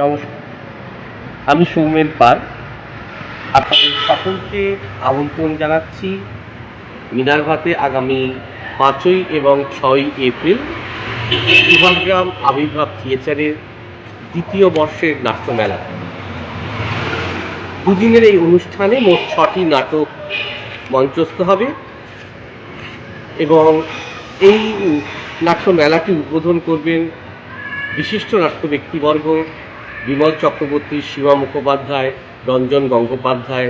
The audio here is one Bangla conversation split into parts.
নমস্কার। আমি সৌমেন পাল। আপনাদের সকলকে আমন্ত্রণ জানাচ্ছি মিনারভাতে আগামী পাঁচই এবং ছয়ই এপ্রিল সুভাষগ্রাম আবির্ভাব থিয়েটারের দ্বিতীয় বর্ষের নাট্যমেলা দুদিনের এই অনুষ্ঠানে মোট ছটি নাটক মঞ্চস্থ হবে এবং এই নাট্যমেলাটি উদ্বোধন করবেন বিশিষ্ট নাট্য ব্যক্তিবর্গ বিমল চক্রবর্তী সীমা মুখোপাধ্যায়, রঞ্জন গঙ্গোপাধ্যায়,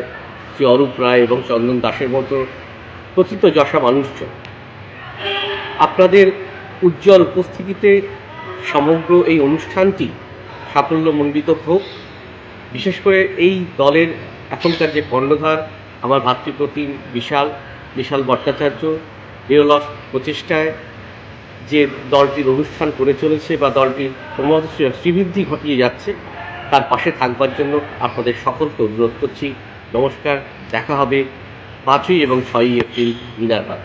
শ্রী অরূপ রায় এবং চন্দন দাসের মতো কথিত যশা মানুষজন। আপনাদের উজ্জ্বল উপস্থিতিতে সমগ্র এই অনুষ্ঠানটি সাফল্যমণ্ডিত হোক। বিশেষ করে এই দলের এখনকার যে কর্ণধার, আমার ভাতৃপ্রতিম বিশাল বিশাল ভট্টাচার্য নিরলস প্রচেষ্টায় যে দলটির অনুষ্ঠান করে চলেছে বা দলটির ক্রমাগত শ্রীবৃদ্ধি ঘটিয়ে যাচ্ছে, তার পাশে থাকবার জন্য আপনাদের সকলকে অনুরোধ করছি। নমস্কার, দেখা হবে পাঁচই এবং ছয়ই এপ্রিল মিনারবাগ